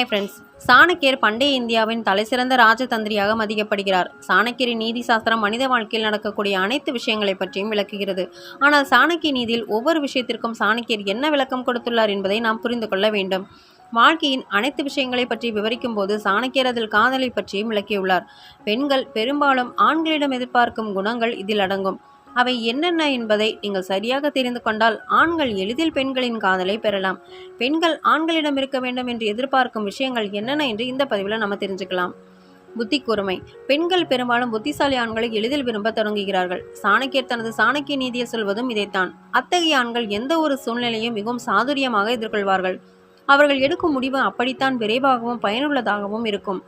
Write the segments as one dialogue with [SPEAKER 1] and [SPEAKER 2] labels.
[SPEAKER 1] Hi friends சாணக்கியர் பண்டைய இந்தியாவின் தலைசிறந்த ராஜதந்திரியாக மதிக்கப்படுகிறார். சாணக்கியரின் நீதி சாஸ்திரம் மனித வாழ்க்கையில் நடக்கக்கூடிய அனைத்து விஷயங்களை பற்றியும் விளக்குகிறது. ஆனால் சாணக்கிய நீதியில் ஒவ்வொரு விஷயத்திற்கும் சாணக்கியர் என்ன விளக்கம் கொடுத்துள்ளார் என்பதை நாம் புரிந்து கொள்ள வேண்டும். வாழ்க்கையின் அனைத்து விஷயங்களை பற்றி விவரிக்கும் போது சாணக்கியர் அதில் காதலை பற்றியும் விளக்கியுள்ளார். பெண்கள் பெரும்பாலும் ஆண்களிடம் எதிர்பார்க்கும் குணங்கள் இதில் அடங்கும். அவை என்னென்ன என்பதை நீங்கள் சரியாக தெரிந்து கொண்டால் ஆண்கள் எளிதில் பெண்களின் காதலை பெறலாம். பெண்கள் ஆண்களிடம் இருக்க வேண்டும் என்று எதிர்பார்க்கும் விஷயங்கள் என்னென்ன என்று இந்த பதிவில் நம்ம தெரிஞ்சுக்கலாம். புத்தி கூர்மை. பெண்கள் பெரும்பாலும் புத்திசாலி ஆண்களை எளிதில் விரும்ப தொடங்குகிறார்கள். சாணக்கியர் தனது சாணக்கிய நீதியை சொல்வதும் இதைத்தான். அத்தகைய ஆண்கள் எந்த ஒரு சூழ்நிலையும் மிகவும் சாதுரியமாக எதிர்கொள்வார்கள். அவர்கள் எடுக்கும் முடிவு அப்படித்தான் விரைவாகவும் பயனுள்ளதாகவும் இருக்கும்.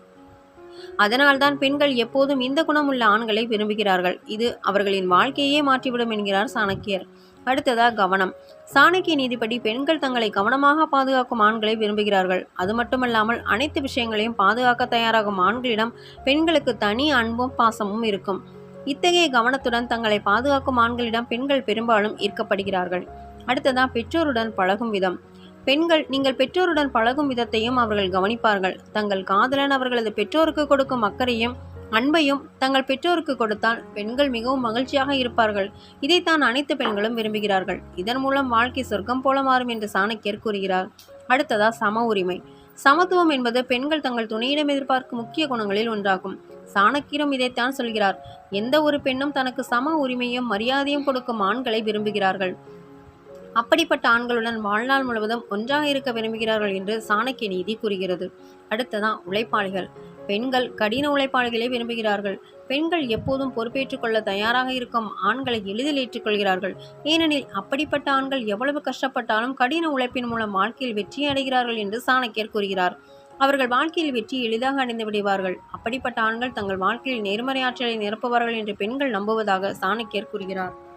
[SPEAKER 1] அதனால்தான் பெண்கள் எப்போதும் இந்த குணமுள்ள ஆண்களை விரும்புகிறார்கள். இது அவர்களின் வாழ்க்கையே மாற்றிவிடும் என்கிறார் சாணக்கியர். அடுத்ததா கவனம். சாணக்கிய நீதிப்படி பெண்கள் தங்களை கவனமாக பாதுகாக்கும் ஆண்களை விரும்புகிறார்கள். அது மட்டுமல்லாமல் அனைத்து விஷயங்களையும் பாதுகாக்க தயாராகும் ஆண்களிடம் பெண்களுக்கு தனி அன்பும் பாசமும் இருக்கும். இத்தகைய கவனத்துடன் தங்களை பாதுகாக்கும் ஆண்களிடம் பெண்கள் பெரும்பாலும் ஈர்க்கப்படுகிறார்கள். அடுத்ததா பெற்றோருடன் பழகும் விதம். பெண்கள் நீங்கள் பெற்றோருடன் பழகும் விதத்தையும் அவர்கள் கவனிப்பார்கள். தங்கள் காதலன் அவர்களது பெற்றோருக்கு கொடுக்கும் அக்கறையும் அன்பையும் தங்கள் பெற்றோருக்கு கொடுத்தால் பெண்கள் மிகவும் மகிழ்ச்சியாக இருப்பார்கள். இதைத்தான் அனைத்து பெண்களும் விரும்புகிறார்கள். இதன் மூலம் வாழ்க்கை சொர்க்கம் போல மாறும் என்று சாணக்கியர் கூறுகிறார். அடுத்ததா சம உரிமை. சமத்துவம் என்பது பெண்கள் தங்கள் துணையிடம் எதிர்பார்க்கும் முக்கிய குணங்களில் ஒன்றாகும். சாணக்கியரும் இதைத்தான் சொல்கிறார். எந்த ஒரு பெண்ணும் தனக்கு சம உரிமையும் மரியாதையும் கொடுக்கும் ஆண்களை விரும்புகிறார்கள். அப்படிப்பட்ட ஆண்களுடன் வாழ்நாள் முழுவதும் ஒன்றாக இருக்க விரும்புகிறார்கள் என்று சாணக்கிய நீதி கூறுகிறது. அடுத்ததான் உழைப்பாளிகள். பெண்கள் கடின உழைப்பாளிகளை விரும்புகிறார்கள். பெண்கள் எப்போதும் பொறுப்பேற்றுக் கொள்ள தயாராக இருக்கும் ஆண்களை எளிதில் ஏற்றுக்கொள்கிறார்கள். ஏனெனில் அப்படிப்பட்ட ஆண்கள் எவ்வளவு கஷ்டப்பட்டாலும் கடின உழைப்பின் மூலம் வாழ்க்கையில் வெற்றி அடைகிறார்கள் என்று சாணக்கியர் கூறுகிறார். அவர்கள் வாழ்க்கையில் வெற்றி எளிதாக அடைந்து விடுவார்கள். அப்படிப்பட்ட ஆண்கள் தங்கள் வாழ்க்கையில் நேர்மறை ஆற்றலை நிரப்புவார்கள் என்று பெண்கள் நம்புவதாக சாணக்கியர் கூறுகிறார்.